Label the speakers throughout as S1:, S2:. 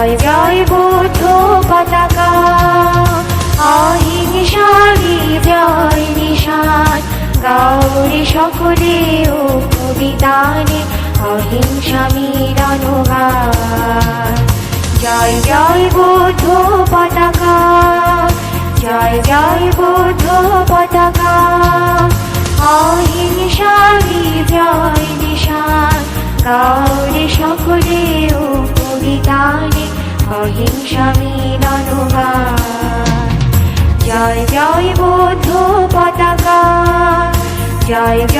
S1: জয় জয় বুদ্ধ পতাকা অহিংসারি জয় নিশান গৌরী সকলে ও কবিতানে অহিংসা মিলনগান জয় জয় বুদ্ধ পতাকা জয় জয় বুদ্ধ পতাকা অহিংসারি জয় নিশান গৌরী সকলে ও কবিতানে অহিংসা মিলনগান জয় জয় বুদ্ধ পতাকা জয় জয়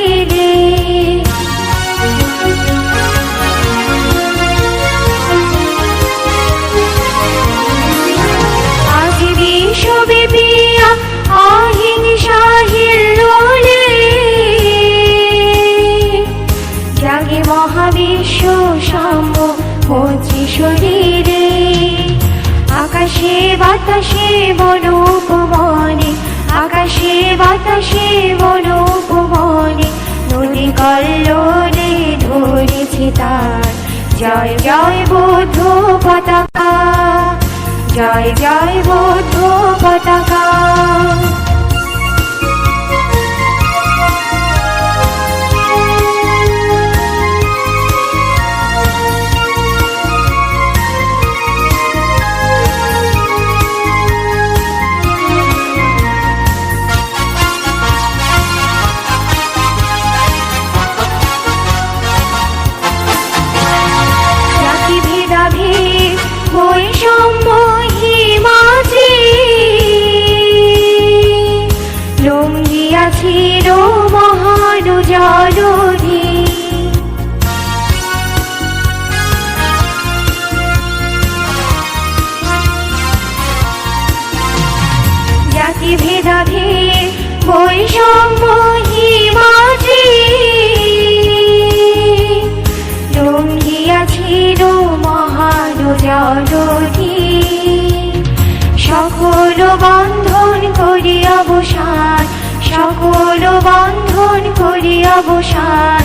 S1: বাতাসে বন উপবনে, আকাশে বাতাসে বন উপবনে, নদী কল্লোরে ধরেছে তার। জয় জয় বোধ পতাকা, জয় জয় বোধ পতাকা। ভেদাভেদ বৈষম্য হিমাচে লঙ্ঘিয়াছিল মহান জলধি সকল বন্ধন করি অবসান, সকল বন্ধন করি অবসান।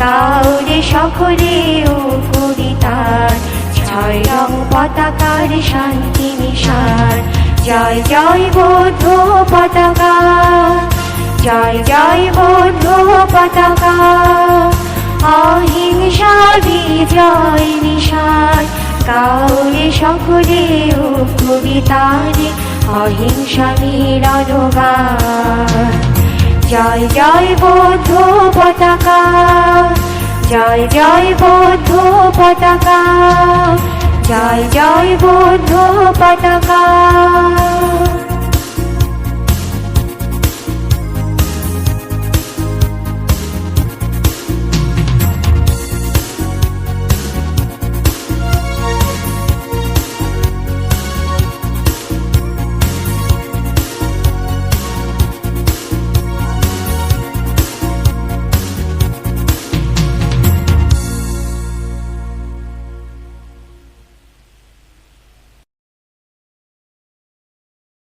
S1: গাওরে সকলে ও কবিতার, ছয় রং পতাকার শান্তি নিশান। জয় জয় বৌদ্ধ পতাকা। জয় জয় বৌদ্ধ পতাকা। অহিংসা বিজয় নিশান কাউরে সকলে ও কবিতারে অহিংসা মিলনগান জয় জয় বৌদ্ধ পতাকা। জয় জয় বৌদ্ধ পতাকা। জয় জয় বুদ্ধ পতাকা।